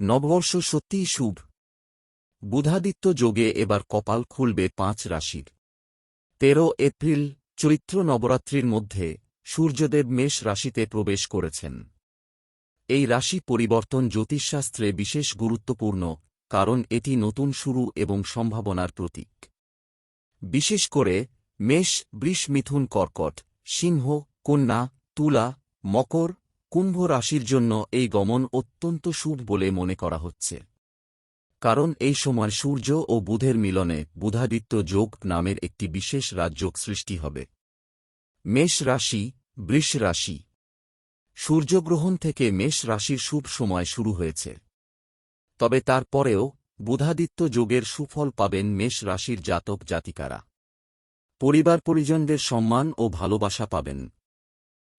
নববর্ষ সত্যিই শুভ। বুধাদিত্য যোগে এবার কপাল খুলবে পাঁচ রাশির। তেরো এপ্রিল, চৈত্র নবরাত্রির মধ্যে সূর্যদেব মেষ রাশিতে প্রবেশ করেছেন। এই রাশি পরিবর্তন জ্যোতিষশাস্ত্রে বিশেষ গুরুত্বপূর্ণ, কারণ এটি নতুন শুরু এবং সম্ভাবনার প্রতীক। বিশেষ করে মেষ, বৃষ, মিথুন, কর্কট, সিংহ, কন্যা, তুলা, মকর কুম্ভ রাশির জন্য এই গমন অত্যন্ত শুভ বলে মনে করা হচ্ছে। কারণ এই সময় সূর্য ও বুধের মিলনে বুধাদিত্য যোগ নামের একটি বিশেষ রাজযোগ সৃষ্টি হবে। মেষ রাশি, বৃষ রাশি। সূর্যগ্রহণ থেকে মেষ রাশির শুভ সময় শুরু হয়েছে। তবে তারপরেও বুধাদিত্য যোগের সুফল পাবেন মেষ রাশির জাতক জাতিকারা পরিবার পরিজনদের সম্মান ও ভালোবাসা পাবেন।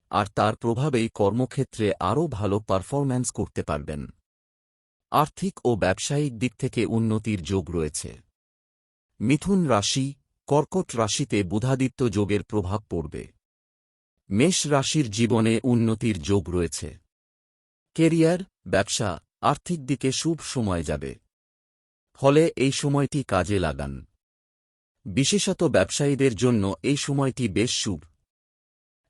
আর তার প্রভাবেই কর্মক্ষেত্রে আরও ভালো পারফরম্যান্স করতে পারবেন। আর্থিক ও ব্যবসায়িক দিক থেকে উন্নতির যোগ রয়েছে। মিথুন রাশি, কর্কট রাশিতে বুধাদিত্য যোগের প্রভাব পড়বে। মেষ রাশির জীবনে উন্নতির যোগ রয়েছে। কেরিয়ার, ব্যবসা, আর্থিক দিকে শুভ সময় যাবে। ফলে এই সময়টি কাজে লাগান। বিশেষত ব্যবসায়ীদের জন্য এই সময়টি বেশ শুভ।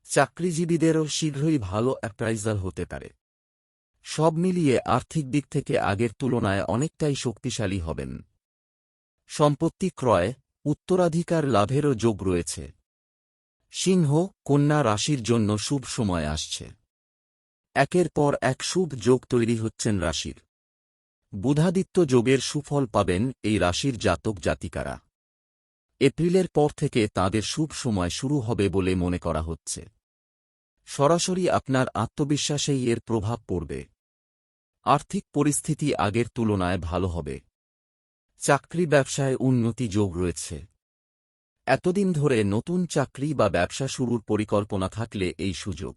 চাকরিজীবীদেরও শীঘ্রই ভালো অ্যাপ্রাইজাল হতে পারে। সব মিলিয়ে আর্থিক দিক থেকে আগের তুলনায় অনেকটাই শক্তিশালী হবেন। সম্পত্তি ক্রয়, উত্তরাধিকার লাভেরও যোগ রয়েছে। সিংহ, কন্যা রাশির জন্য শুভ সময় আসছে। একের পর এক শুভ যোগ তৈরি হচ্ছেন রাশির। বুধাদিত্য যোগের সুফল পাবেন এই রাশির জাতক জাতিকারা। এপ্রিলের পর থেকে তাদের শুভ সময় শুরু হবে বলে মনে করা হচ্ছে। সরাসরি আপনার আত্মবিশ্বাসেই এর প্রভাব পড়বে। আর্থিক পরিস্থিতি আগের তুলনায় ভালো হবে। চাকরি ব্যবসায় উন্নতি যোগ রয়েছে। এতদিন ধরে নতুন চাকরি বা ব্যবসা শুরুর পরিকল্পনা থাকলে এই সুযোগ।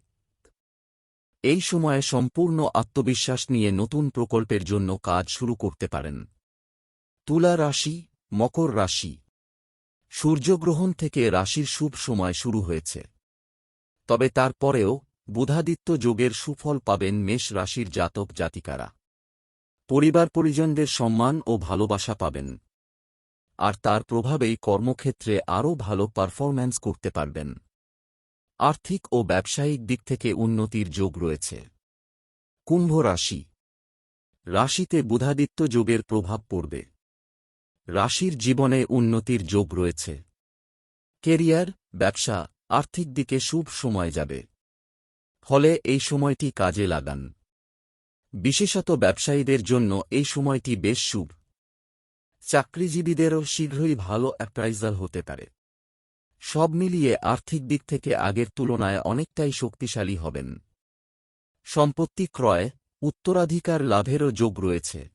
এই সময়ে সম্পূর্ণ আত্মবিশ্বাস নিয়ে নতুন প্রকল্পের জন্য কাজ শুরু করতে পারেন। তুলা রাশি, মকর রাশি। সূর্যগ্রহণ থেকে রাশির শুভ সময় শুরু হয়েছে। তবে তারপরেও বুধাদিত্য যোগের সুফল পাবেন মেষ রাশির জাতক জাতিকারা। পরিবার পরিজনদের সম্মান ও ভালোবাসা পাবেন। আর তার প্রভাবেই কর্মক্ষেত্রে আরও ভালো পারফরম্যান্স করতে পারবেন। আর্থিক ও ব্যবসায়িক দিক থেকে উন্নতির যোগ রয়েছে। কুম্ভ রাশি। রাশিতে বুধাদিত্য যোগের প্রভাব পড়বে। রাশির জীবনে উন্নতির যোগ রয়েছে। কেরিয়ার, ব্যবসা আর্থিক দিকে শুভ সময় যাবে। ফলে এই সময়টি কাজে লাগান। বিশেষত ব্যবসায়ীদের জন্য এই সময়টি বেশ শুভ। চাকরিজীবীদেরও শীঘ্রই ভালো অ্যাপ্রাইজাল হতে পারে। সব মিলিয়ে আর্থিক দিক থেকে আগের তুলনায় অনেকটাই শক্তিশালী হবেন। সম্পত্তি ক্রয়, উত্তরাধিকার লাভেরও যোগ রয়েছে।